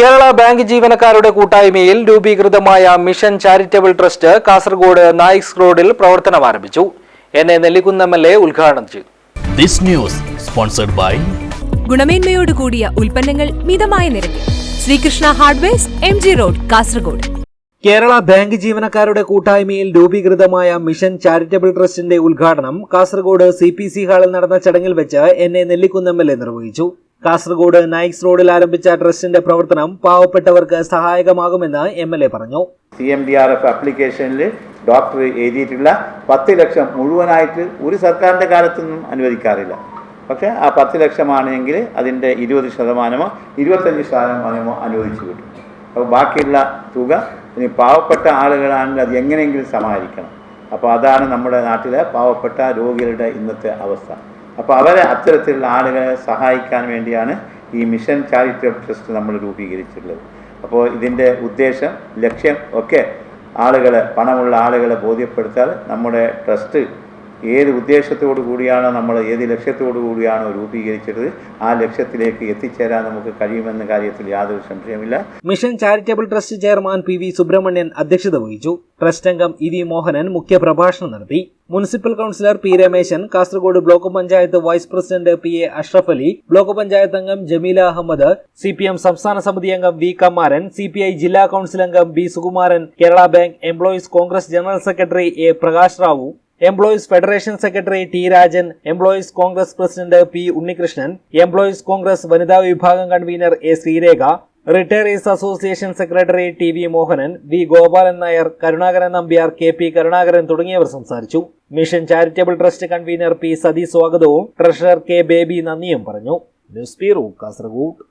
Kerala bank ജീവനക്കാരുടെ കൂട്ടായ്മയിൽ രൂപീകൃതമായ mission charitable trust Kasaragod Naik's റോഡിൽ പ്രവർത്തനം ആരംഭിച്ചു. N A Nellikkunnu M L A ഉദ്ഘാടനം ചെയ്തു. This news sponsored by ഗുണമേന്മയോട് കൂടിയ ഉൽപ്പന്നങ്ങൾ മിതമായ നിരക്കിൽ. Srikrishna hardwares M G road Kasaragod. Kerala bank ജീവനക്കാരുടെ കൂട്ടായ്മയിൽ രൂപീകൃതമായ മിഷൻ ചാരിറ്റബിൾ ട്രസ്റ്റിന്റെ ഉദ്ഘാടനം കാസർഗോഡ് സി പി സി ഹാളിൽ നടന്ന ചടങ്ങിൽ വെച്ച് എൻ എ നെല്ലിക്കുന്ന് എം നിർവഹിച്ചു. കാസർഗോഡ് നൈക്സ് റോഡിൽ ആരംഭിച്ച ട്രസ്റ്റിന്റെ പ്രവർത്തനം പാവപ്പെട്ടവർക്ക് സഹായകമാകുമെന്ന് എം എൽ എ പറഞ്ഞു. C M D R F ആപ്ലിക്കേഷനിൽ ഡോക്ടർ എഴുതിയിട്ടുള്ള പത്ത് ലക്ഷം മുഴുവനായിട്ട് ഒരു സർക്കാരിന്റെ കാലത്തൊന്നും അനുവദിക്കാറില്ല. പക്ഷേ ആ പത്ത് ലക്ഷമാണെങ്കിൽ അതിന്റെ ഇരുപത് ശതമാനമോ ഇരുപത്തഞ്ച് ശതമാനമോ അനുവദിച്ചു കിട്ടും. അപ്പോൾ ബാക്കിയുള്ള തുക ഇനി പാവപ്പെട്ട ആളുകളാണെങ്കിൽ അത് എങ്ങനെയെങ്കിലും സമാഹരിക്കണം. അപ്പോൾ അതാണ് നമ്മുടെ നാട്ടിലെ പാവപ്പെട്ട രോഗികളുടെ ഇന്നത്തെ അവസ്ഥ. അപ്പോൾ അവരെ അത്തരത്തിലുള്ള ആളുകളെ സഹായിക്കാൻ വേണ്ടിയാണ് ഈ മിഷൻ ചാരിറ്റബിൾ ട്രസ്റ്റ് നമ്മൾ രൂപീകരിച്ചിട്ടുള്ളത്. അപ്പോൾ ഇതിന്റെ ഉദ്ദേശം ലക്ഷ്യം ഒക്കെ ആളുകളെ പണമുള്ള ആളുകളെ ബോധ്യപ്പെടുത്താൽ നമ്മുടെ ട്രസ്റ്റ് ഏത് ഉദ്ദേശത്തോടു കൂടിയാണോ നമ്മൾ ഏത് ലക്ഷ്യത്തോടു കൂടിയാണോ രൂപീകരിച്ചത് ആ ലക്ഷ്യത്തിലേക്ക് എത്തിച്ചേരാൻ നമുക്ക് കഴിയുമെന്ന കാര്യത്തിൽ യാതൊരു സംശയമില്ല mission charitable trust chairman P V Subrahmanyan അധ്യക്ഷത വഹിച്ചു. ട്രസ്റ്റ് അംഗം ഇ വി മോഹനൻ മുഖ്യപ്രഭാഷണം നടത്തി. Municipal councillor P Rameshan Kasaragod block panchayat vice president P A Ashraf Ali block panchayat അംഗം Jameela Ahammed C P M സംസ്ഥാന സമിതി അംഗം V Kamaran C P I ജില്ലാ കൌൺസിൽ അംഗം B Sukumaran Kerala bank employees Congress general secretary A Prakash Rao. Employees federation secretary T Rajan employees Congress president P Unnikrishnan employees Congress വനിതാ വിഭാഗം convener A Sreerekha retirees association secretary T V Mohanan V Gopalan Nair Karunakaran Nambiar K P Karunakaran തുടങ്ങിയവർ സംസാരിച്ചു. Mission charitable trust convener P Sathi സ്വാഗതവും treasurer K baby നന്ദിയും പറഞ്ഞു. News bureau Kasaragod